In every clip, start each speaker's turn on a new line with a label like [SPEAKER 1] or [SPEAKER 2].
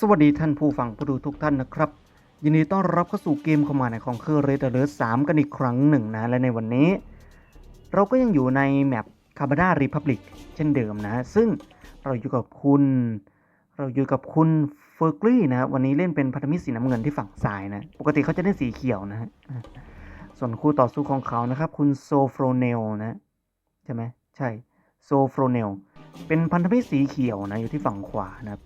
[SPEAKER 1] สวัสดีท่านผู้ฟังผู้ดูทุกท่านนะครับ ยินดีต้อนรับเข้าสู่เกมคอมมานด์ในของเคอร์เรดเดอร์สามกันอีกครั้งหนึ่งนะ และในวันนี้ เราก็ยังอยู่ในแมปคาบา a ารีพับลิกเช่นเดิมนะ ซึ่งเราอยู่กับคุณ เราอยู่กับคุณเฟอร์กลี่นะวันนี้เล่นเป็นพันธมิตรสีน้ำเงินที่ฝั่งซ้ายนะ ปกติเขาจะเล่นสีเขียวนะส่วนคู่ต่อสู้ของเขานะครับ คุณโซโฟรเนลนะ ใช่ไหมใช่โซโฟรเนลเป็นพันธมิตรสีเขียวนะอยู่ที่ฝั่งขวานะครับ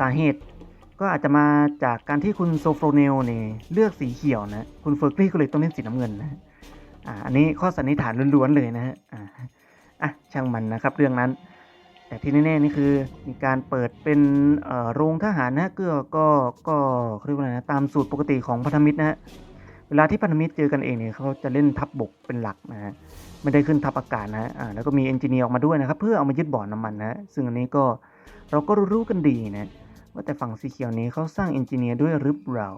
[SPEAKER 1] สาเหตุ ก็อาจจะมาจากการที่คุณโซโฟรเนลเนี่ยเลือกสีเขียวนะคุณเฟอร์กลี่ก็เลยต้องเล่นสีน้ำเงินนะอ่าอันนี้ข้อสันนิษฐานล้วนๆเลยนะฮะอ่าอะช่างมันนะครับเรื่องนั้น แต่ที่แน่ๆนี่คือมีการเปิดเป็นโรงทหารนะก็ก็ก็เขาเรียกว่าอะไรนะตามสูตรปกติของพันธมิตรนะฮะเวลาที่พันธมิตรเจอกันเองเนี่ยเขาจะเล่นทัพบบกเป็นหลักนะฮะไม่ได้ขึ้นทัพอากาศนะฮะแล้วก็มีเอนจิเนียร์ออกมาด้วยนะครับ เพื่อเอามายึดบ่อน้ำมันนะซึ่งอันนี้ก็ เราก็รู้กันดีนะ ว่าแต่ฝั่งสีเขียวนี้เขาสร้างเอนจิเนียร์ด้วยหรือเปล่า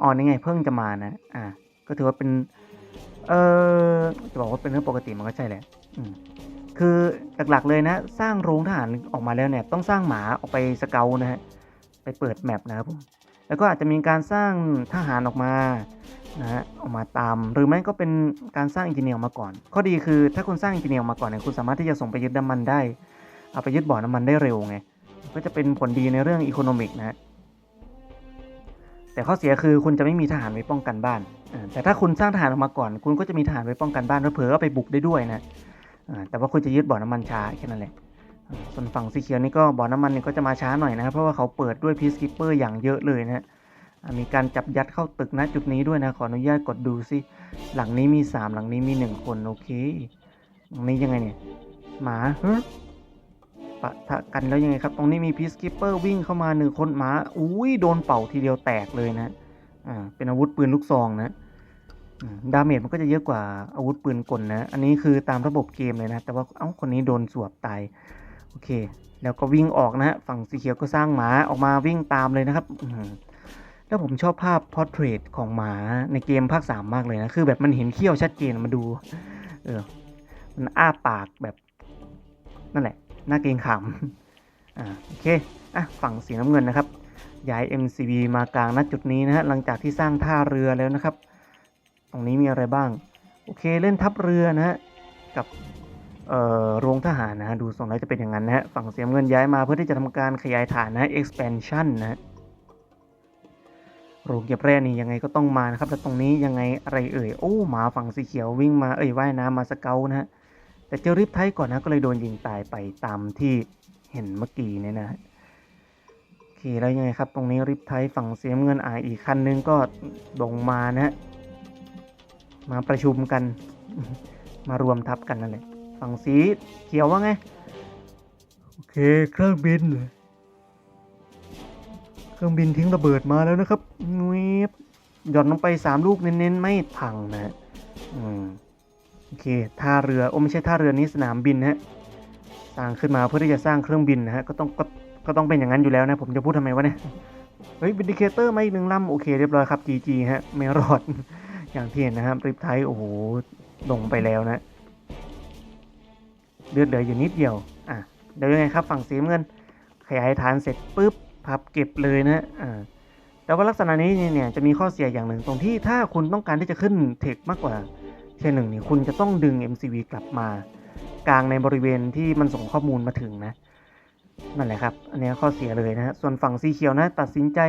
[SPEAKER 1] อ๋อนี่ไงเพิ่งจะมานะ อ่าก็ถือว่าเป็น เออจะบอกว่าเป็นเรื่องปกติมันก็ใช่แหละคือหลักๆเลยนะ สร้างโรงทหารออกมาแล้วเนี่ย ต้องสร้างหมาออกไปสเกลนะฮะ ไปเปิดแมปนะครับผม แล้วก็อาจจะมีการสร้างทหารออกมานะฮะออกมาตาม หรือไม่ก็เป็นการสร้างเอนจิเนียร์มาก่อน ข้อดีคือถ้าคุณสร้างเอนจิเนียร์มาก่อนเนี่ยคุณสามารถที่จะส่งไปยึดน้ำมันได้ เอาไปยึดบ่อน้ำมันได้เร็วไง ก็จะเป็นผลดีในเรื่องอีโคโนมิกนะฮะแต่ข้อเสียคือคุณจะไม่มีทหารไว้ป้องกันบ้าน แต่ถ้าคุณสร้างทหารออกมาก่อน คุณก็จะมีทหารไว้ป้องกันบ้านเผลอก็ไปบุกได้ด้วยนะแต่ว่าคุณจะยึดบ่อน้ำมันช้าแค่นั้นแหละ ส่วนฝั่งสีเขียวนี่ก็บ่อน้ำมันนี่ก็จะมาช้าหน่อยนะครับ เพราะว่าเขาเปิดด้วยพีซคิปเปอร์อย่างเยอะเลยนะมีการจับยัดเข้าตึกนะจุดนี้ด้วยนะ ขออนุญาตกดดูซิหลังนี้มีสามหลังนี้มีหนึ่งคนโอเค หลังนี้ยังไงเนี่ย หมาฮ ปะทะกันแล้วยังไงครับ ตรงนี้มีพีซคิปเปอร์วิ่งเข้ามาหนึ่งคนหมาอุ้ยโดนเป่าทีเดียวแตกเลยนะอ่าเป็นอาวุธปืนลูกซองนะดาเมจมันก็จะเยอะกว่าอาวุธปืนกลนะ อันนี้คือตามระบบเกมเลยนะ แต่ว่าเอ้าคนนี้โดนสวบตายโอเค แล้วก็วิ่งออกนะฮะฝั่งสีเขียวก็สร้างหมาออกมาวิ่งตามเลยนะครับแล้วผมชอบภาพพอร์เทรตของหมาในเกมภาคสามมากเลยนะ คือแบบมันเห็นเขี้ยวชัดเจนมาดู เออ มันอ้าปากแบบนั่นแหละ น่าเกรงขามอ่าโอเคอะฝั่งสีน้ำเงินนะครับย้าย MCB มากลางณจุดนี้นะฮะหลังจากที่สร้างท่าเรือแล้วนะครับ ตรงนี้มีอะไรบ้าง โอเคเล่นทัพเรือนะฮะกับเอ่อโรงทหารนะฮะดูทรงแล้วจะเป็นอย่างนั้นนะฮะฝั่งสีน้ำเงินย้ายมาเพื่อที่จะทำการขยายฐานนะฮะ expansion นะฮะโรงเก็บแร่นี่ยังไงก็ต้องมานะครับแล้วตรงนี้ยังไงอะไรเอ่ยโอ้หมาฝั่งสีเขียววิ่งมาเอ่ยว่ายน้ำมาสเกลนะฮะ แต่เจอริปไทยก่อนนะก็เลยโดนยิงตายไปตามที่เห็นเมื่อกี้เนี่ยนะฮะโอเคแล้วยังไงครับ ตรงนี้ริปไทยฝั่งเสียเงินอ่าอีกคันนึงก็ลงมานะมาประชุมกัน มารวมทัพกันนั่นแหละฝั่งสีเขียวว่าไง โอเคเครื่องบิน เครื่องบินทิ้งระเบิดมาแล้วนะครับงวบหย่อนลงไปสามลูกเน้นๆ ไม่พังนะฮะอืม โอเคท่าเรือโอ้ไม่ใช่ท่าเรือนี้สนามบินนะฮะสร้างขึ้นมาเพื่อที่จะสร้างเครื่องบินนะฮะก็ต้องก็ก็ต้องเป็นอย่างนั้นอยู่แล้วนะ ผมจะพูดทำไมวะเนี่ยเฮ้ยวินดิเคเตอร์มาอีกหนึ่งลำโอเคเรียบร้อยครับ GG ฮะไม่รอดอย่างที่เห็นนะครับริปไทโอ้โหลงไปแล้วนะเลือดเหลืออยู่นิดเดียวอะเดี๋ยวยังไงครับฝั่งสีเงินขยายฐานเสร็จปุ๊บพับเก็บเลยนะอ่าแต่ว่าลักษณะนี้เนี่ยจะมีข้อเสียอย่างหนึ่งตรงที่ถ้าคุณต้องการที่จะขึ้นเทคมากกว่า เช่นหนึ่งนี่คุณจะต้องดึง MCV กลับมากลางในบริเวณที่มันส่งข้อมูลมาถึงนะ นั่นแหละครับ อันนี้ข้อเสียเลยนะฮะส่วนฝั่งสีเขียวนะ ตัดสินใจ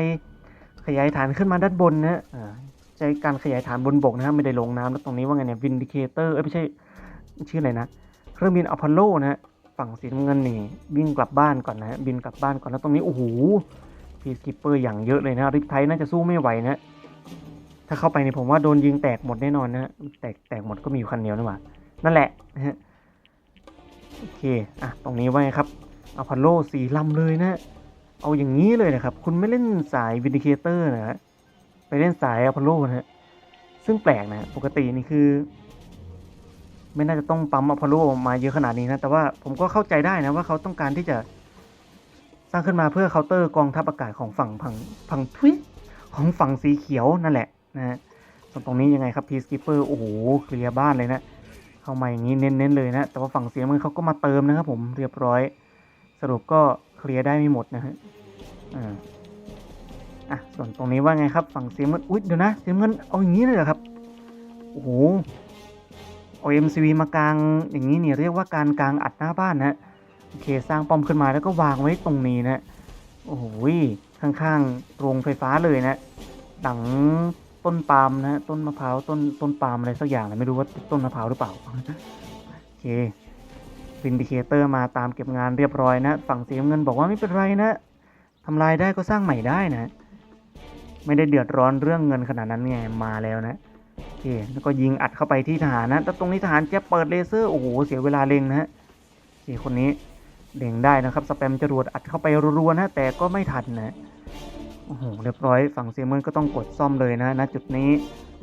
[SPEAKER 1] ขยายฐานขึ้นมาด้านบนนะอ่าใช้การขยายฐานบนบกนะฮะไม่ได้ลงน้ำแล้วตรงนี้ว่าไงเนี่ยวินดิเคเตอร์เอ้ยไม่ใช่ชื่ออะไรนะเครื่องบินอพอลโลนะฮะฝั่งสีน้ำเงินนี่วิ่งกลับบ้านก่อนนะฮะบินกลับบ้านก่อนแล้วตรงนี้โอ้โหพีสกิปเปอร์อย่างเยอะเลยนะริปไทน่าจะสู้ไม่ไหวนะ ถ้าเข้าไปเนี่ยผมว่าโดนยิงแตกหมดแน่นอนนะฮะแตกแตกหมดก็มีอยู่คันเดียวนี่หว่านั่นแหละนะฮะโอเคอะตรงนี้ไว่าไงครับอพอลโลสีลำเลยนะเอาอย่างนี้เลยนะครับ คุณไม่เล่นสายวิดิเคเตอร์นะฮะไปเล่นสายอพอลโลนะฮะซึ่งแปลกนะปกตินี่คือ ไม่น่าจะต้องปั๊มอพอลโลมาเยอะขนาดนี้นะ แต่ว่าผมก็เข้าใจได้นะว่าเขาต้องการที่จะสร้างขึ้นมาเพื่อเคาน์เตอร์กองทัพอากาศของฝั่งพังพังทวิของฝั่งสีเขียวนั่นแหละ นะฮะส่วนตรงนี้ยังไงครับพีสกิปเปอร์โอ้โหเคลียร์บ้านเลยนะ เข้ามาอย่างนี้เน้นๆเลยนะ แต่ว่าฝั่งเสียมือเขาก็มาเติมนะครับผมเรียบร้อย สรุปก็เคลียร์ได้ไม่หมดนะฮะอ่าอะส่วนตรงนี้ว่าไงครับฝั่งเสีน้ำเงินอุ๊ยเดี๋ยวนะเสีน้ำเงินเอาอย่างนี้เลยเหรอครับโอ้โหเอา MCV มากลางอย่างนี้เนี่ยเรียกว่าการกลางอัดหน้าบ้านนะฮะโอเคสร้างป้อมขึ้นมาแล้วก็วางไว้ตรงนี้นะโอ้โหข้างๆโรงไฟฟ้าเลยนะหลัง ต้นปาล์มนะต้นมะพร้าวต้นต้นปาล์มอะไรสักอย่างนะไม่รู้ว่าต้นมะพร้าวหรือเปล่าโอเควินดิเคเตอร์มาตามเก็บงานเรียบร้อยนะฝั่งสีน้ำเงินบอกว่าไม่เป็นไรนะทำลายได้ก็สร้างใหม่ได้นะ ไม่ได้เดือดร้อนเรื่องเงินขนาดนั้นไงมาแล้วนะโอเคแล้วก็ยิงอัดเข้าไปที่ทหารนะแต่ตรงนี้ทหารจะเปิดเลเซอร์โอ้โหเสียเวลาเล็งนะฮะโอเคคนนี้เด้งได้นะครับสแปมจรวดอัดเข้าไปรัวๆนะแต่ก็ไม่ทันนะ อ้โหเรียบร้อยฝั่งเซมอนก็ต้องกดซ่อมเลยนะณจุดนี้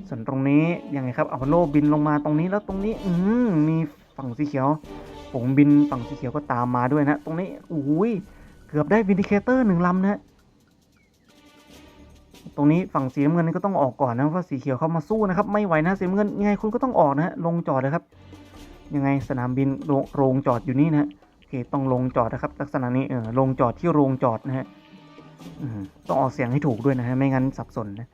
[SPEAKER 1] ส่วนตรงนี้ยังไงครับอพอลโลบินลงมาตรงนี้แล้วตรงนี้อืมมีฝั่งสีเขียวผงบินฝั่งสีเขียวก็ตามมาด้วยนะ ตรงนี้โอ้ยเกือบได้วินดิเคเตอร์หนึ่งลำนะตรงนี้ฝั่งสีน้ำเงินนี่ก็ต้องออกก่อนนะเพราะสีเขียวเข้ามาสู้นะครับไม่ไหวนะสีน้ำเงินยังไงคุณก็ต้องออกนะฮะลงจอดเลยครับ ยังไงสนามบินโรงงจอดอยู่นี่นะโอเคต้องลงจอดนะครับ ลักษณะนี้เออลงจอดที่โรงจอดนะฮะ ต้องออกเสียงให้ถูกด้วยนะฮะ ไม่งั้นสับสนนะ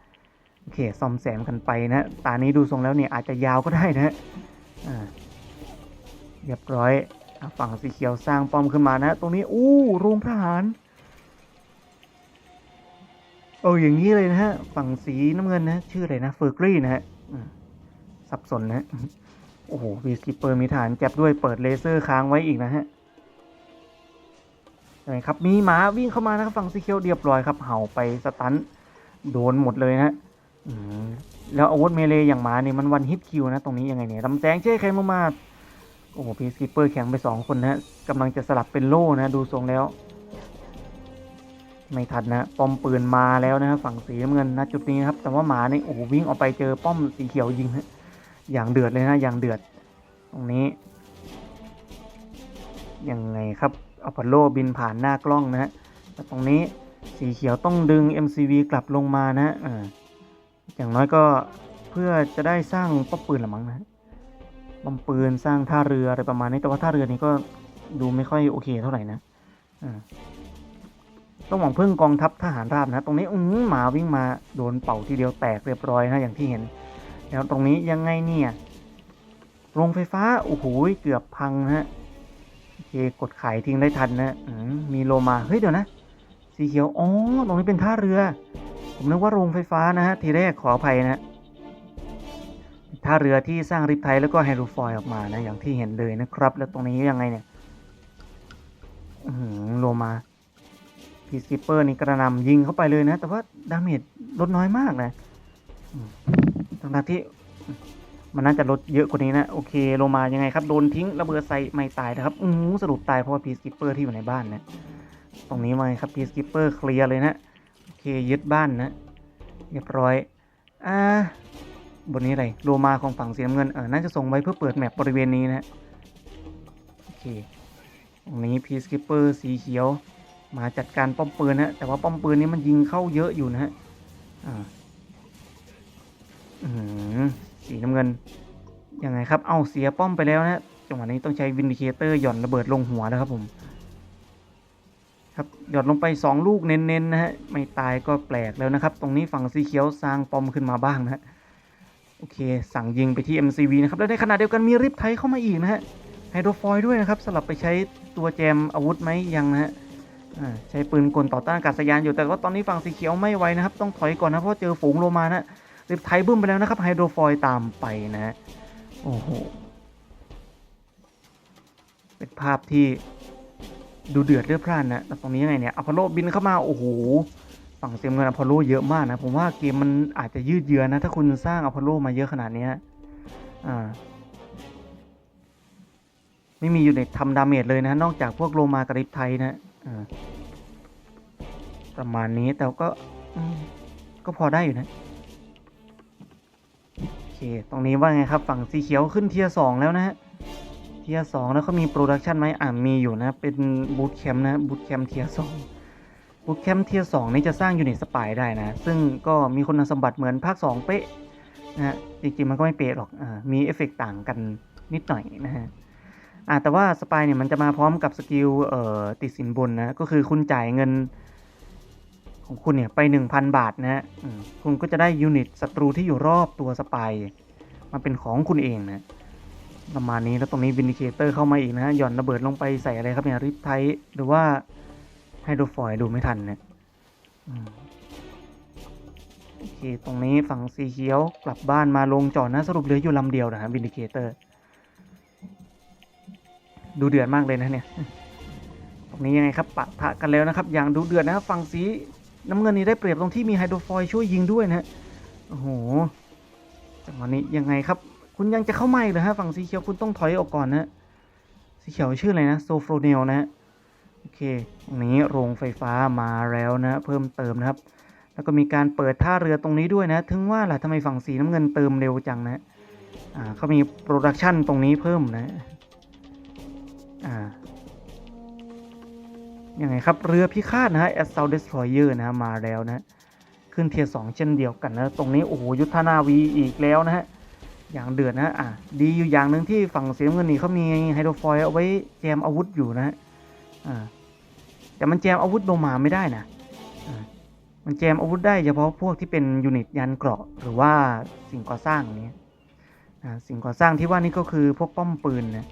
[SPEAKER 1] โอเค ซ่อมแซมกันไปนะ ตานี้ดูทรงแล้วเนี่ยอาจจะยาวก็ได้นะฮะเรียบร้อยฝั่งสีเขียวสร้างป้อมขึ้นมานะ ตรงนี้ อู้โรงทหาร เออ อย่างนี้เลยนะฮะ ฝั่งสีน้ำเงินนะ ชื่ออะไรนะ เฟอร์กรีนะฮะสับสนนะ โอ้โหวีสกิปเปอร์มีฐานแจ็บด้วย เปิดเลเซอร์ค้างไว้อีกนะฮะ ใช่ครับมีหมาวิ่งเข้ามานะครับฝั่งสีเขียวเรียบร้อยครับ เห่าไปสตันโดนหมดเลยนะแล้วอาวุธเมเลอย่างหมาเนี่ยมันวันฮิตคิวนะ ตรงนี้ยังไงเนี่ยลำแสงเช่แข็งมาโอ้โหพีสกิปเปอร์แข็งไปสองคนนะกำลังจะสลับเป็นโล่นะ ดูทรงแล้ว ไม่ทันนะ ป้อมปืนมาแล้วนะครับฝั่งสีน้ำเงินนะจุดนี้นครับ แต่ว่าหมาเนี่ยโอ้โหวิ่งออกไปเจอป้อมสีเขียวยิงฮะอย่างเดือดเลยนะ อย่างเดือด ตรงนี้ยังไงครับ อพอลโลบินผ่านหน้ากล้องนะฮะแต่ตรงนี้สีเขียวต้องดึง MCV กลับลงมานะอ่าอย่างน้อยก็เพื่อจะได้สร้างป้อมปืนละมั้งนะป้อมปืนสร้างท่าเรืออะไรประมาณนี้แต่ว่าท่าเรือนี้ก็ดูไม่ค่อยโอเคเท่าไหร่นะอ่าต้องหวังพึ่งกองทัพทหารราบนะ ตรงนี้อืหมาวิ่งมาโดนเป่าทีเดียวแตกเรียบร้อยนะอย่างที่เห็น แล้วตรงนี้ยังไงเนี่ยโรงไฟฟ้าโอ้โหเกือบพังนะฮะ เคกดขายทิ้งได้ทันนะอืมีโลมา เฮ้ย เดี๋ยวนะ สีเขียว อ๋อ ตรงนี้เป็นท่าเรือ ผมนึกว่าโรงไฟฟ้านะฮะ ทีแรกขออภัยนะท่าเรือที่สร้างริบไทยแล้วก็ไฮโดรฟอยออกมานะ อย่างที่เห็นเลยนะครับ แล้วตรงนี้ยังไงเนี่ยอืมโลมาพีซิปเปอร์นี่กระนำยิงเข้าไปเลยนะ แต่ว่าดาเมจลดน้อยมากนะอืมทั้งที่ มันน่าจะลดเยอะกว่านี้นะ โอเคโลมายังไงครับโดนทิ้งระเบิดใส่ไม่ตายนะครับอือสรุปตายเพราะว่าพีสกิปเปอร์ที่อยู่ในบ้านนะตรงนี้มาครับพีสกิปเปอร์เคลียร์เลยนะโอเคยึดบ้านนะเรียบร้อยอ่าบนนี้อะไรโลมาของฝั่งสีน้ำเงินเออน่าจะส่งไว้เพื่อเปิดแมปบริเวณนี้นะโอเคตรงนี้พีสกิปเปอร์สีเขียว มาจัดการป้อมปืนนะแต่ว่าป้อมปืนนี้มันยิงเข้าเยอะอยู่นะฮะอ่าอืม สีน้ำเงินยังไงครับ เอาเสียป้อมไปแล้วนะจังหวะนี้ต้องใช้วินดิเคเตอร์หย่อนระเบิดลงหัวแล้วครับผม ครับหย่อนลงไปสองลูกเน้นๆนะฮะไม่ตายก็แปลกแล้วนะครับ ตรงนี้ฝั่งสีเขียวสร้างป้อมขึ้นมาบ้างนะฮะโอเค สั่งยิงไปที่ MCV นะครับ แล้วในขณะเดียวกันมีริบไทยเข้ามาอีกนะฮะไฮโดรฟอยล์ด้วยนะครับ สลับไปใช้ตัวแจมอาวุธไหมยังนะฮะอ่าใช้ปืนกลต่อต้านอากาศยานอยู่แต่ว่าตอนนี้ฝั่งสีเขียวไม่ไหวนะครับ ต้องถอยก่อนนะเพราะเจอฝูงโลมานะ ริบไทยบึ้มไปแล้วนะครับไฮโดรฟอยตามไปนะโอ้โหเป็นภาพที่ดูเดือดเลือดพล่านนะแต่ตรงนี้ยังไงเนี่ยอพอลโลบินเข้ามาโอ้โหฝั่งเซมเงินอพอลโลเยอะมากนะผมว่าเกมมันอาจจะยืดเยื้อนะถ้าคุณสร้างอพอลโลมาเยอะขนาดนี้อ่าไม่มีอยู่ในทำดาเมจเลยนะนอกจากพวกโลมากริบไทยนะอ่าประมาณนี้แต่ก็ก็พอได้อยู่นะ ตรงนี้ว่าไงครับ ฝั่งสีเขียวขึ้นเทียสองแล้วนะฮะ เทียสองแล้วเขามีโปรดักชันไหมอ่ามีอยู่นะ เป็นบูตแคมป์นะบูตแคมป์เทียสองบูตแคมป์เทียสองนี่จะสร้างยูนิตสปายได้นะ ซึ่งก็มีคุณสมบัติเหมือนภาคสองเป๊ะนะฮะ จริงๆ มันก็ไม่เป๊ะหรอกอ่ามีเอฟเฟกต์ต่างกันนิดหน่อยนะฮะอ่าแต่ว่าสปายเนี่ยมันจะมาพร้อมกับสกิลเอ่อติดสินบนนะ ก็คือคุณจ่ายเงิน ของคุณเนี่ยไป 1,000 บาทนะฮะคุณก็จะได้ยูนิตศัตรูที่อยู่รอบตัวสปายมาเป็นของคุณเองนะประมาณนี้แล้วตรงนี้วินดิเคเตอร์เข้ามาอีกนะฮะหย่อนระเบิดลงไปใส่อะไรครับเนี่ยริปไทหรือว่าไฮโดรฟอยดูไม่ทันเนี่ยโอเคตรงนี้ฝั่งสีเขียวกลับบ้านมาลงจอดนะสรุปเหลืออยู่ลำเดียวนะฮะวินดิเคเตอร์ ดูเดือดมากเลยนะเนี่ยตรงนี้ยังไงครับปะทะกันแล้วนะครับ อย่างดูเดือดนะครับฝั่งสี น้ำเงินนี่ได้เปรียบตรงที่มีไฮโดรฟอยช่วยยิงด้วยนะฮะโอ้โหจังหวะนี้ยังไงครับ คุณยังจะเข้าไม่เหรอฮะฝั่งสีเขียวคุณต้องถอยออกก่อนนะสีเขียวชื่ออะไรนะโซโฟรเนลนะฮะโอเคตรงนี้โรงไฟฟ้ามาแล้วนะเพิ่มเติมนะครับ แล้วก็มีการเปิดท่าเรือตรงนี้ด้วยนะ ถึงว่าล่ะทำไมฝั่งสีน้ำเงินเติมเร็วจังนะอ่าเขามีโปรดักชันตรงนี้เพิ่มนะอ่า ยังไงครับ เรือพิฆาตนะฮะ Assault Destroyer นะฮะมาแล้วนะขึ้นเทียร์สองเช่นเดียวกันนะตรงนี้โอ้โหยุทธนาวีอีกแล้วนะฮะอย่างเดือดนะอะดีอยู่อย่างหนึ่งที่ฝั่งเสียเงินนี่เขามีไฮโดรฟอยเอาไว้แจมอาวุธอยู่นะฮะอ่าแต่มันแจมอาวุธโลมาไม่ได้นะมันแจมอาวุธได้เฉพาะพวกที่เป็นยูนิตยันเกราะหรือว่าสิ่งก่อสร้างนี้สิ่งก่อสร้างที่ว่านี่ก็คือพวกป้อมปืนนะ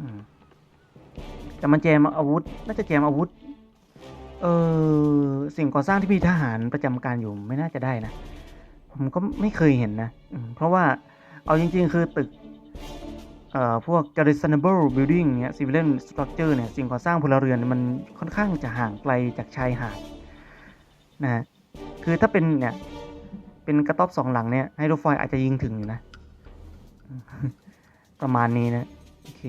[SPEAKER 1] อืม แต่มันแจมอาวุธ น่าจะแจมอาวุธ เออสิ่งก่อสร้างที่มีทหารประจำการอยู่ไม่น่าจะได้นะ ผมก็ไม่เคยเห็นนะ เพราะว่าเอาจริง ๆ คือตึก เอ่อ พวก garrisonable building เนี่ย civilian structure เนี่ย สิ่งก่อสร้างพลเรือนมันค่อนข้างจะห่างไกลจากชายหาดนะฮะคือถ้าเป็นเนี่ย เป็นกระต๊อบสองหลังเนี่ยไฮโดรฟอยอาจจะยิงถึงอยู่นะ ประมาณนี้นะ โอเค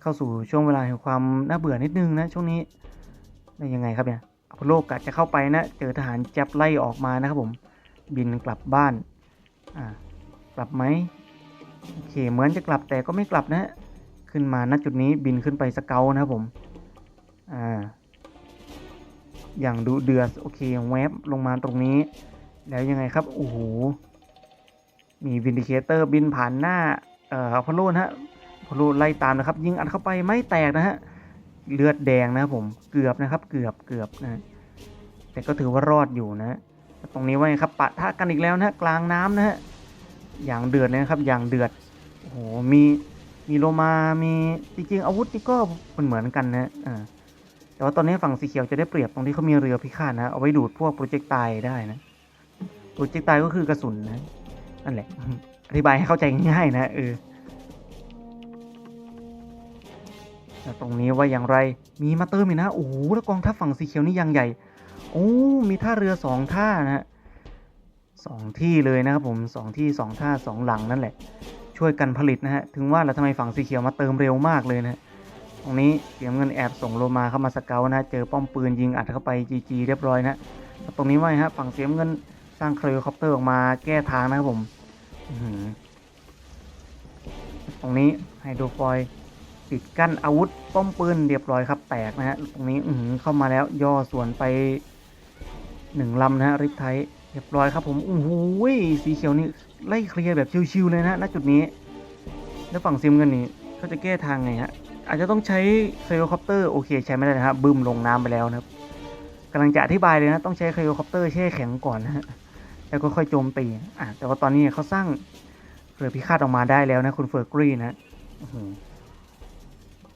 [SPEAKER 1] เข้าสู่ช่วงเวลาแห่งความน่าเบื่อนิดนึงนะช่วงนี้ได้ยังไงครับเนี่ยอพอลโลกะจะเข้าไปนะเจอทหารจับไล่ออกมานะครับผมบินกลับบ้านอ่ากลับไหมโอเคเหมือนจะกลับแต่ก็ไม่กลับนะขึ้นมาณจุดนี้บินขึ้นไปสเกลนะครับผมอ่าอย่างดูเดือดโอเคแวบลงมาตรงนี้ แล้วยังไงครับโอ้โหมีวินดิเคเตอร์บินผ่านหน้าเอ่ออพอลโลนะฮะ พลโลไล่ตามนะครับ ยิงอัดเข้าไปไม่แตกนะฮะเลือดแดงนะครับผมเกือบนะครับเกือบเกือบนะแต่ก็ถือว่ารอดอยู่นะตรงนี้ไว้ครับปะทะกันอีกแล้วนะกลางน้ำนะฮะอย่างเดือดเลยนะครับอย่างเดือดโอ้โหมีมีโลมา มีจริงๆอาวุธนี่ก็มือนเหมือนกันนะอ่าแต่ว่าตอนนี้ฝั่งสีเขียวจะได้เปรียบตรงที่เขามีเรือพิฆาตนะ เอาไว้ดูดพวกโปรเจกต์ไตได้นะ โปรเจกต์ไตก็คือกระสุนนะ นั่นแหละ อธิบายให้เข้าใจง่ายๆนะเออ แล้วตรงนี้ว่าอย่างไรมีมาเติมอีกนะโอ้โหแล้วกองทัพฝั่งสีเขียวนี่ยังใหญ่ โอ้มีท่าเรือสองท่านะฮะสองที่เลยนะครับผมสองที่สองท่าสองหลังนั่นแหละ ช่วยกันผลิตนะฮะถึงว่าแล้วทำไมฝั่งสีเขียวมาเติมเร็วมากเลยนะฮะตรงนี้เสียเงินแอบส่งโลมาเข้ามาสเกลนะเจอป้อมปืนยิงอัดเข้าไปจีจีเรียบร้อยนะแล้วตรงนี้ว่าไงฮะฝั่งเสียเงินสร้างเคลคอปเตอร์ออกมาแก้ทางนะครับผมตรงนี้ไฮโดรฟอยล์ ปิดกั้นอาวุธป้อมปืนเรียบร้อยครับ แตกนะฮะตรงนี้อืเข้ามาแล้วย่อส่วนไปหนึ่งลำนะฮะริบไทยเรียบร้อยครับผมโอ้โหสีเขียวนี่ไล่เคลียร์แบบชิวๆเลยนะณจุดนี้ แล้วฝั่งซิมเงินนี่เขาจะแก้ทางไงฮะอาจจะต้องใช้เฮลิคอปเตอร์โอเคใช้ไม่ได้นะครับบึ้มลงน้ำไปแล้วนะครับกำลังจะอธิบายเลยนะต้องใช้เฮลิคอปเตอร์แช่แข็งก่อนนะฮะแล้วก็ค่อยโจมตีอะแต่ว่าตอนนี้เขาสร้างเรือพิฆาตออกมาได้แล้วนะคุณเฟอร์กรีนะอือ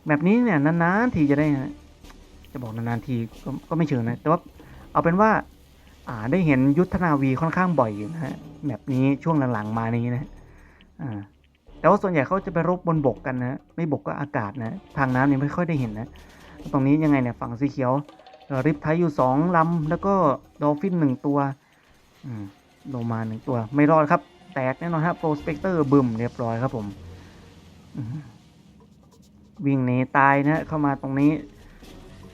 [SPEAKER 1] แบบนี้เนี่ยนานๆทีจะได้นะจะบอกนานๆทีก็ก็ไม่เชิงนะ แต่ว่าเอาเป็นว่า อ่าได้เห็นยุทธนาวีค่อนข้างบ่อยอยู่นะฮะแบบนี้ช่วงหลังๆมานี้นะอ่าแต่ว่าส่วนใหญ่เขาจะไปรบบนบกกันนะไม่บกก็อากาศนะ ทางน้ำนี่ไม่ค่อยได้เห็นนะ ตรงนี้ยังไงเนี่ยฝั่งสีเขียวริบไทยอยู่สองลำแล้วก็ดอลฟินหนึ่งตัวอืมโลมาหนึ่งตัว ไม่รอดครับ แตกแน่นอนครับโปรสเปกเตอร์บึมเรียบร้อยครับผมอืม วิ่งหนีตายนะเข้ามาตรงนี้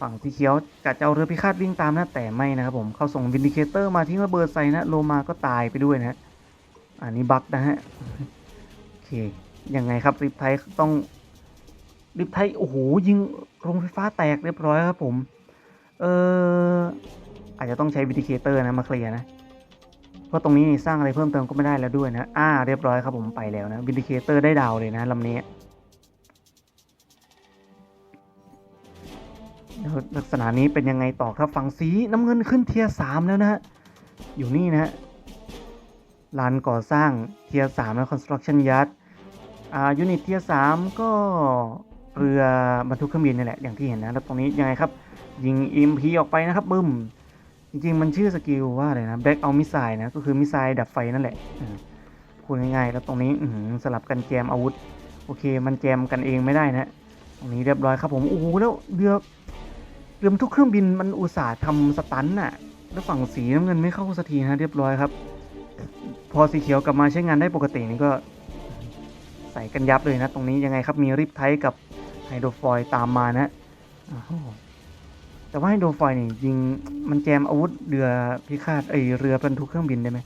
[SPEAKER 1] ฝั่งสีเขียวกะจะเอาเรือพิฆาตวิ่งตามนะแต่ไม่นะครับผมเขาส่งวินดิเคเตอร์มาทิ้งระเบิดใส่นะโลมาก็ตายไปด้วยนะอันนี้บักนะฮะโอเคยังไงครับริบไทยต้องริบไทยโอ้โหยิงโรงไฟฟ้าแตกเรียบร้อยครับผมเอออาจจะต้องใช้วินดิเคเตอร์นะมาเคลียร์นะเพราะตรงนี้สร้างอะไรเพิ่มเติมก็ไม่ได้แล้วด้วยนะ อ่า เรียบร้อยครับผมไปแล้วนะวินดิเคเตอร์ได้ดาวเลยนะลำนี้ ลักษณะนี้เป็นยังไงต่อครับฝั่งสีน้ำเงินขึ้นเทียสามแล้วนะฮะอยู่นี่นะฮะลานก่อสร้างเทียสามแล้ว construction yard อ่ายูนิตเทียสามก็เรือบรรทุกเครื่องบินนี่แหละอย่างที่เห็นนะแล้วตรงนี้ยังไงครับ ยิงอิมพีออกไปนะครับบึ้มจริงๆ มันชื่อสกิลว่าอะไรนะ Black Out Missile นะ ก็คือมิสไซล์ดับไฟนั่นแหละพูดง่ายๆ แล้วตรงนี้สลับกันแจมอาวุธ โอเค มันแจมกันเองไม่ได้นะ ตรงนี้เรียบร้อยครับผม โอ้โห แล้วเรือ เรือบรรทุกเครื่องบินมันอุตส่าห์ทำสตันน่ะ แล้วฝั่งสีน้ำเงินไม่เข้าสักทีนะเรียบร้อยครับ พอสีเขียวกลับมาใช้งานได้ปกตินี่ก็ ใส่กันยับเลยนะ ตรงนี้ยังไงครับมีริบไทกับไฮโดรฟอยตามมานะแต่ว่าไฮโดรฟอยนี่ยิงมันแจมอาวุธเรือพิฆาตไอเรือบรรทุกเครื่องบินได้ไหม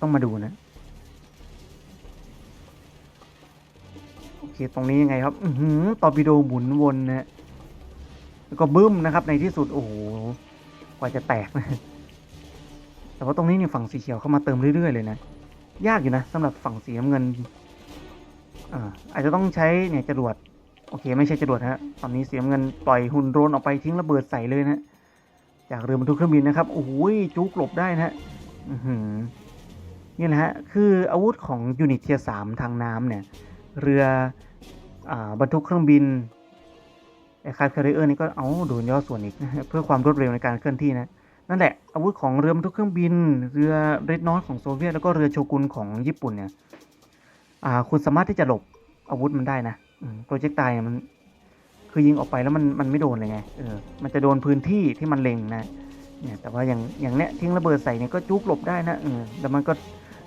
[SPEAKER 1] ต้องมาดูนะโอเคตรงนี้ยังไงครับ อือหือตอร์ปิโดหมุนวนนะ แล้วก็บึ้มนะครับ ในที่สุดโอ้โหกว่าจะแตกนะแต่ว่าตรงนี้เนี่ยฝั่งสีเขียวเข้ามาเติมเรื่อยๆเลยนะ ยากอยู่นะสำหรับฝั่งสีน้ำเงินอาอาจจะต้องใช้เนี่ยจรวดโอเค ไม่ใช่จรวดฮะตอนนี้สีน้ำเงินปล่อยหุ่นโดรนออกไปทิ้งระเบิดใส่เลยนะจากเรือบรรทุกเครื่องบินนะครับโอ้โหจุกหลบได้นะฮะนี่แหละฮะคืออาวุธของยูนิตเทียสามทางน้ำเนี่ย เรืออบรรทุกเครื่องบิน คาร์คริเออร์นี่ก็เอาโดนย่อส่วนอีกนะเพื่อความรวดเร็วในการเคลื่อนที่นะนั่นแหละอาวุธของเรือบรรทุกเครื่องบิน เรือเรดนอตของโซเวียตแล้วก็เรือโชกุนของญี่ปุ่นเนี่ยอ่าคุณสามารถที่จะหลบอาวุธมันได้นะโปรเจกต์ตายมันคือยิงออกไปแล้วมันมันไม่โดนเลยไงเออมันจะโดนพื้นที่ที่มันเล็งนะเนี่ยแต่ว่าอย่างอย่างเนี้ยทิ้งระเบิดใส่เนี่ยก็จุกหลบได้นะเออแล้วมันก็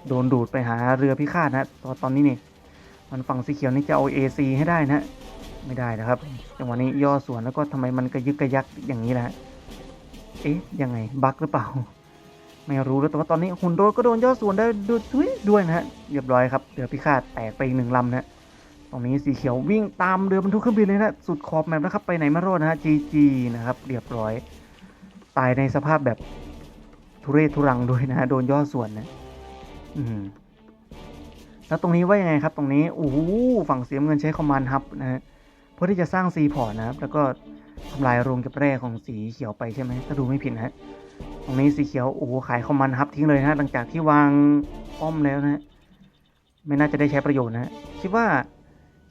[SPEAKER 1] โดนดูดไปหาเรือพิฆาตนะตอนตอนนี้นี่มันฝั่งสีเขียวนี่จะเอา AC ให้ได้นะ ไม่ได้นะครับจังหวะนี้ย่อส่วนแล้วก็ทำไมมันกระยึกกระยักอย่างนี้ล่ะเอ๊ะยังไงบั๊กหรือเปล่า ไม่รู้แล้วแต่ว่าตอนนี้หุ่นโดนก็โดนย่อส่วนได้ด้วยด้วยนะฮะเรียบร้อยครับเรือพิฆาตแตกไปอีกหนึ่งลำนะตรงนี้สีเขียววิ่งตามเรือบรรทุกเครื่องบินเลยนะสุดขอบแมปนะครับไปไหนไม่รอดนะฮะ GG นะครับเรียบร้อย ตายในสภาพแบบทุเรศทุรังด้วยนะฮะโดนย่อส่วนนะอืมแล้วตรงนี้ว่ายังไงครับ ตรงนี้โอ้โหฝั่งเสียเงินใช้คอมมานด์ฮับนะฮะ พื่อที่จะสร้างซีพอร์ตนะครับ แล้วก็ทำลายโรงเก็บแร่ของสีเขียวไปใช่ไหมถ้าดูไม่ผิดนะตรงนี้สีเขียวโอ้ขายคอมมานฮับทิ้งเลยนะหลังจากที่วางป้อมแล้วนะไม่น่าจะได้ใช้ประโยชน์นะคิดว่า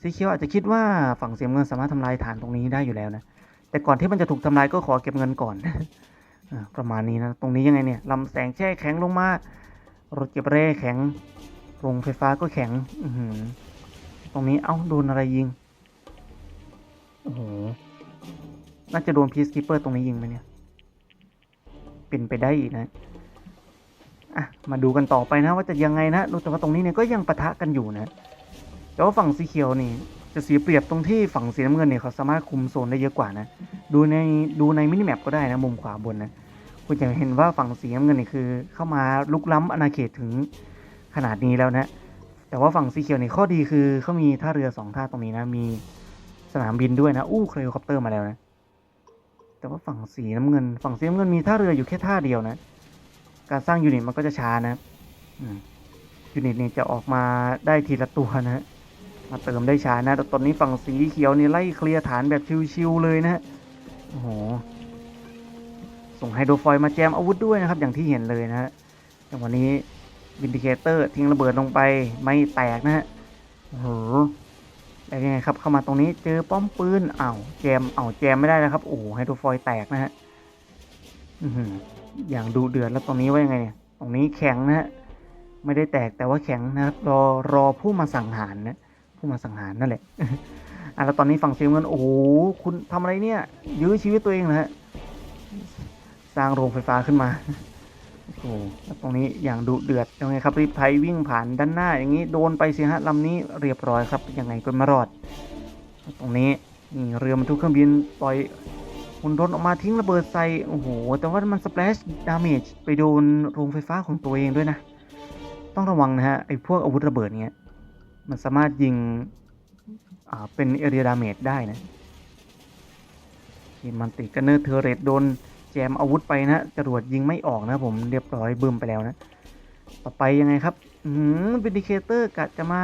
[SPEAKER 1] สีเขียวอาจจะคิดว่าฝั่งเสียเงินสามารถทำลายฐานตรงนี้ได้อยู่แล้วนะแต่ก่อนที่มันจะถูกทำลายก็ขอเก็บเงินก่อนอประมาณนี้นะตรงนี้ยังไงเนี่ยลำแสงแช่แข็งลงมารถเก็บแร่แข็งโรงไฟฟ้าก็แข็งอืตรงนี้เอ้าโดนอะไรยิง น่าจะโดนพีซคิปเปอร์ตรงนี้ยิงไหมเนี่ย เป็นไปได้อีกนะอะมาดูกันต่อไปนะว่าจะยังไงนะแต่ว่าตรงนี้เนี่ยก็ยังปะทะกันอยู่นะแต่ว่าฝั่งสีเขียวนี่ จะเสียเปรียบตรงที่ฝั่งสีน้ำเงินเนี่ยเขาสามารถคุมโซนได้เยอะกว่านะ ดูในดูในมินิแมปก็ได้นะมุมขวาบนนะคุณจะเห็นว่าฝั่งสีน้ำเงินนี่คือ เข้ามาลุกล้ำอาณาเขตถึงขนาดนี้แล้วนะ แต่ว่าฝั่งสีเขียวนี่ข้อดีคือเขามีท่าเรือสองท่าตรงนี้นะมี นามบินด้วยนะ อู้เครลคอปเตอร์มาแล้วนะ แต่ว่าฝั่งสีน้ำเงิน ฝั่งสีน้ำเงินมีท่าเรืออยู่แค่ท่าเดียวนะ การสร้างยูนิตมันก็จะช้านะยูนิตนี่จะออกมาได้ทีละตัวนะมาเติมได้ช้านะ แต่ตอนนี้ฝั่งสีเขียวนี่ไล่เคลียร์ฐานแบบชิวๆเลยนะโอ้โห ส่งไฮโดรฟอยล์มาแจมอาวุธด้วยนะครับ อย่างที่เห็นเลยนะฮะอย่วันนี้วินดิเคเตอร์ทิ้งระเบิดลงไปไม่แตกนะฮะโอ้โห แล้วยังไงครับเข้ามาตรงนี้เจอป้อมปืนอ้าวแจมอ้าวแจมไม่ได้แล้วครับโอ้โหไฮโดรฟอยแตกนะฮะอย่างดูเดือดแล้วตรงนี้ว่ายังไงเนี่ยตรงนี้แข็งนะฮะไม่ได้แตกแต่ว่าแข็งนะครับรอรอผู้มาสังหารนะผู้มาสังหารนั่นแหละอะแล้วตอนนี้ฝั่งเซียเงินโอ้โหคุณทำอะไรเนี่ยยื้อชีวิตตัวเองนะฮะสร้างโรงไฟฟ้าขึ้นมา โอ้โหตรงนี้อย่างดุเดือดยังไงครับรีบไทยวิ่งผ่านด้านหน้า อย่างนี้โดนไปสิฮะลำนี้เรียบร้อยครับยังไงก็ไม่รอด ตรงนี้นี่เรือบรรทุกเครื่องบินปล่อยหุ่นรถออกมาทิ้งระเบิดใส่โอ้โหแต่ว่ามันสเปรชดาเมจไปโดนโรงไฟฟ้าของตัวเองด้วยนะ ต้องระวังนะฮะไอ้พวกอาวุธระเบิดเนี้ยมันสามารถยิงอ่าเป็นเอเรียดาเมจได้นะนี่มันติดกันเนอร์เทอร์เรตโดน มอาวุธไปนะจรวดยิงไม่ออกนะผมเรียบร้อยบึมไปแล้วนะ ต่อไปยังไงครับอืมวิดิเคเตอร์กะจะมา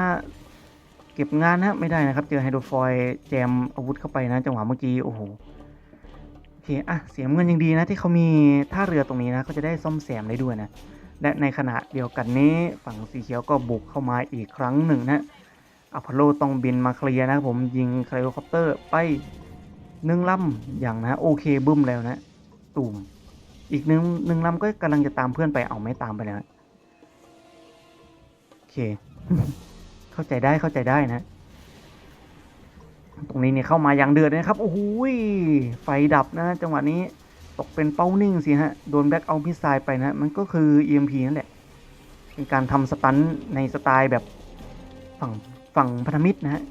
[SPEAKER 1] เก็บงานนะไม่ได้นะครับเจอไฮโดรฟอยแจมอาวุธเข้าไปนะ จังหวะเมื่อกี้โอ้โหโอเคอะเสียเงินยังดีนะที่เขามีท่าเรือตรงนี้นะเขาจะได้ซ่อมแซมได้ด้วยนะและในขณะเดียวกันนี้ฝั่งสีเขียวก็บุกเข้ามาอีกครั้งหนึ่งนะอพอลโลต้องบินมาเคลียร์นะผมยิงไคลโคอปเตอร์ไปหนึ่งลำอย่างนะโอเคบึ้มแล้วนะ ตูม อีกหนึ่งหนึ่งลำก็กำลังจะตามเพื่อนไปเอาไม่ตามไปแล้วนะโอเค เข้าใจได้เข้าใจได้นะ ตรงนี้เนี่ยเข้ามาอย่างเดือดนะครับ โอ้โหไฟดับนะจังหวะนี้ตกเป็นเป้านิ่งสิฮะ โดนแบ็กเอาพิซซายไปนะ มันก็คือ EMP นั่นแหละ เป็นการทำสตันในสไตล์แบบฝั่งฝั่งพันธมิตรนะฮะ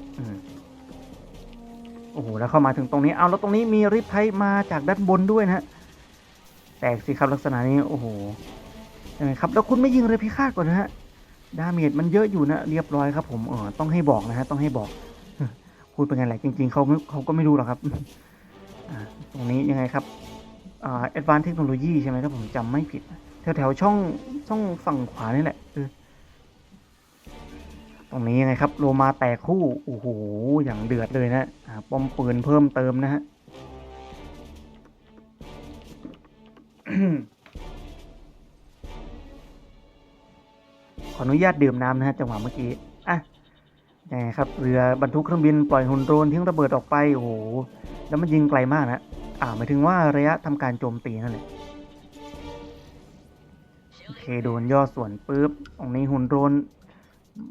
[SPEAKER 1] โอ้โห แล้วเข้ามาถึงตรงนี้ เอาแล้วตรงนี้มีริปไทมาจากด้านบนด้วยนะฮะ ตกสิครับลักษณะนี้ โอ้โหใช่ไหมครับ แล้วคุณไม่ยิงเรือพิฆาตก่อนนะฮะ ดาเมจมันเยอะอยู่นะ เรียบร้อยครับผม เออต้องให้บอกนะฮะ ต้องให้บอก พูดเป็นไงแหละ จริง ๆเขาเขาก็ไม่รู้หรอกครับ ตรงนี้ยังไงครับอ่า advanced technology ใช่ไหมถ้าผมจำไม่ผิด แถวแถวๆช่องช่องฝั่งขวานี่แหละเออตรงนี้ยังไงครับ โลมาแตกคู่ โอ้โห อย่างเดือดเลยนะป้อมปืนเพิ่มเติมนะฮะ ขออนุญาตดื่มน้ำนะฮะจังหวะเมื่อกี้ อะยังไงครับ เรือบรรทุกเครื่องบินปล่อยหุ่นโดรนทิ้งระเบิดออกไป โอ้โห แล้วมันยิงไกลมากนะ อ่าหมายถึงว่าระยะทำการโจมตีนั่นแหละ โอเค โดนย่อส่วนปุ๊บ ตรงนี้หุ่นโดรน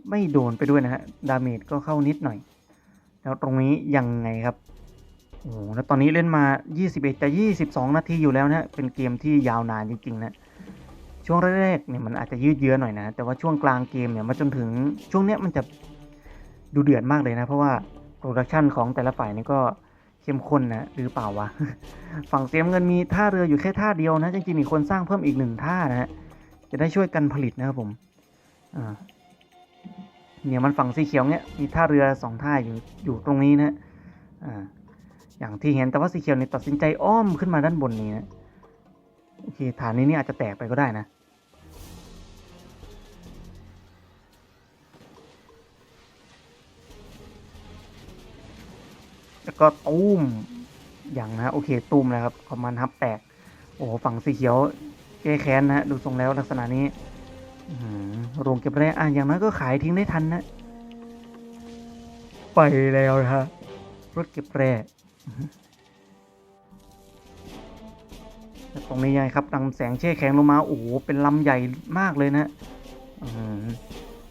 [SPEAKER 1] ไม่โดนไปด้วยนะฮะ ดาเมจก็เข้านิดหน่อย แล้วตรงนี้ยังไงครับ โอ้โหแล้วตอนนี้เล่นมา 21จะ22 นาทีอยู่แล้วนะเป็นเกมที่ยาวนานจริงๆนะ ช่วงแรกๆเนี่ยมันอาจจะยืดเยื้อหน่อยนะ แต่ว่าช่วงกลางเกมเนี่ยมาจนถึงช่วงเนี้ยมันจะดูเดือดมากเลยนะ เพราะว่าโปรดักชันของแต่ละฝ่ายนี่ก็เข้มข้นนะหรือเปล่าวะ ฝั่งเสียมเงินมีท่าเรืออยู่แค่ท่าเดียวนะ จริงๆมีคนสร้างเพิ่มอีกหนึ่งท่านะฮะ จะได้ช่วยกันผลิตนะครับผมอ่าเนี่ยมันฝั่งสีเขียวเนี่ยมีท่าเรือสองท่าอยู่อยู่ตรงนี้นะอ่า อย่างที่เห็นแต่ว่าสีเขียวเนี่ยตัดสินใจอ้อมขึ้นมาด้านบนนี้นะโอเคฐานนี้เนี่ยอาจจะแตกไปก็ได้นะแล้วก็ตูมอย่างนะโอเคตูมแล้วครับคอมมานด์ฮับแตก โอ้ฝั่งสีเขียวแก้แค้นนะดูทรงแล้วลักษณะนี้โรงเก็บแร่อะอย่างนั้นก็ขายทิ้งได้ทันนะ ไปแล้วนะฮะรถเก็บแร่ ตรงนี้ยังไงครับนำแสงแช่แข็งลงมา โอ้โห เป็นลำใหญ่มากเลยนะ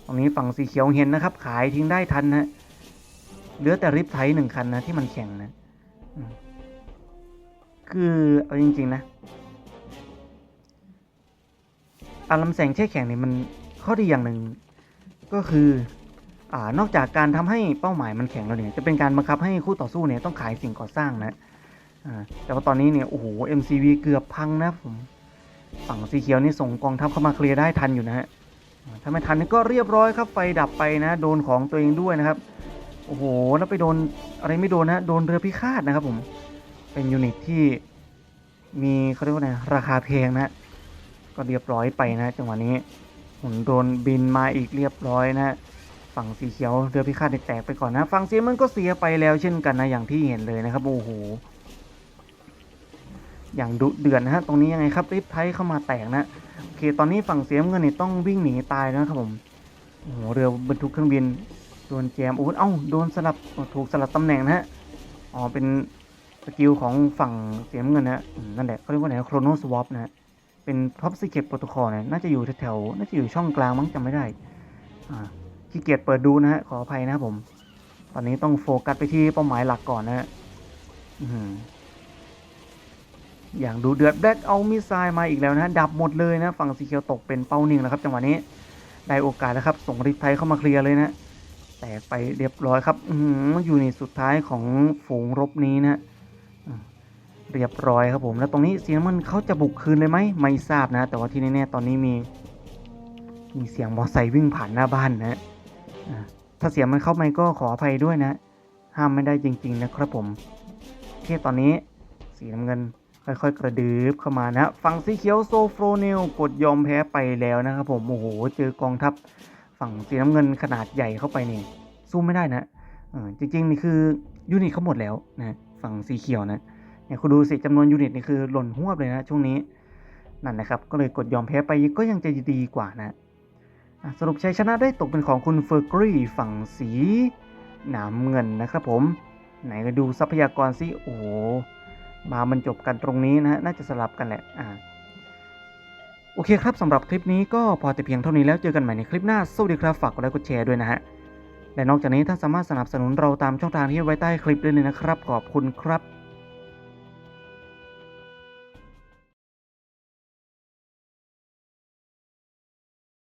[SPEAKER 1] ตรงนี้ฝั่งสีเขียวเห็นนะครับ ขายทิ้งได้ทันนะเหลือแต่ริบไทหนึ่งคันนะที่มันแข็งนะคือเอาจริง ๆ นะอาลำแสงแช่แข็งนี่มันข้อดีอย่างหนึ่งก็คือ อนอกจากการทำให้เป้าหมายมันแข็งแล้วเนี่ยจะเป็นการบังคับให้คู่ต่อสู้เนี่ยต้องขายสิ่งก่อสร้างนะอ่าแต่ว่าตอนนี้เนี่ยโอ้โห MCV เกือบพังนะผมฝั่งสีเขียวนี่ส่งกองทัพเข้ามาเคลียร์ได้ทันอยู่นะฮะถ้าไม่ทันนี่ก็เรียบร้อยครับไฟดับไปนะ โดนของตัวเองด้วยนะครับโอ้โหแล้วไปโดนอะไรไม่โดนนะโดนเรือพิฆาตนะครับผมเป็นยูนิตที่มีเขาเรียกว่าไงราคาแพงนะก็เรียบร้อยไปนะจังหวะนี้หุ่นโดนบินมาอีกเรียบร้อยนะ ฝั่งสีเขียวเรือพิฆาตแตกไปก่อนนะ ฝั่งสีมันก็เสียไปแล้วเช่นกันนะอย่างที่เห็นเลยนะครับโอ้โหอย่างดุเดือดนะฮะตรงนี้ยังไงครับริบไทเข้ามาแตกนะโอเคตอนนี้ฝั่งเสียเงินเนี่ยต้องวิ่งหนีตายนะครับผมโอ้โหเรือบรรทุกเครื่องบินโดนแจมโอ้เอ้าโดนสลับถูกสลับตำแหน่งนะฮะอ๋อเป็นสกิลของฝั่งเสียเงินนะนั่นแหละเขาเรียกว่าไหนโครโนสวอปนะฮะเป็นท็อปซิเก็ตโปรโตคอลเนี่ยน่าจะอยู่แถวๆน่าจะอยู่ช่องกลางมั้งจำไม่ได้อ่า ขี้เกียจเปิดดูนะฮะขออภัยนะครับผม ตอนนี้ต้องโฟกัสไปที่เป้าหมายหลักก่อนนะฮะออย่างดูเดือดแบล็กเอามิสไซล์มาอีกแล้วนะฮะดับหมดเลยนะฝั่งสีเขียวตกเป็นเป้านิ่งแล้วครับจังหวะนี้ได้โอกาสแล้วครับ ส่งริปไทยเข้ามาเคลียร์เลยนะแตกไปเรียบร้อยครับอืออยู่ในสุดท้ายของฝูงรบนี้นะเรียบร้อยครับผม แล้วตรงนี้เสีน้ำมันเขาจะบุกคืนเลยไหมไม่ทราบนะ แต่ว่าที่แน่ๆตอนนี้มี มีเสียงมอไซค์วิ่งผ่านหน้าบ้านนะอะ ถ้าเสียงมันเข้ามาก็ขออภัยด้วยนะ ห้ามไม่ได้จริง ๆ นะครับผมโอเคตอนนี้สีน้ำเงินค่อยๆ กระดืบเข้ามานะฝั่งสีเขียวโซโฟรเนลกดยอมแพ้ไปแล้วนะครับผม โอ้โห เจอกองทัพฝั่งสีน้ำเงินขนาดใหญ่เข้าไปนี่สู้ไม่ได้นะจริงๆ นี่คือยูนิตเขาหมดแล้วนะฝั่งสีเขียวนะเนี่ยคุณดูสิจำนวนยูนิตนี่คือหล่นหวบเลยนะช่วงนี้นั่นนะครับ ก็เลยกดยอมแพ้ไปก็ยังจะดีกว่านะ สรุปชัยชนะได้ตกเป็นของคุณเฟอร์กรีฝั่งสีหนามเงินนะครับผม ไหนก็ดูทรัพยากรสิโอ้มามันจบกันตรงนี้นะฮะน่าจะสลับกันแหละอ่าโอเคครับสำหรับคลิปนี้ก็พอแต่เพียงเท่านี้แล้วเจอกันใหม่ในคลิปหน้าสวัสดีครับฝากกดไลค์กดแชร์ด้วยนะฮะและนอกจากนี้ท่านสามารถสนับสนุนเราตามช่องทางที่ไว้ใต้คลิปด้วยเลยนะครับ ขอบคุณครับ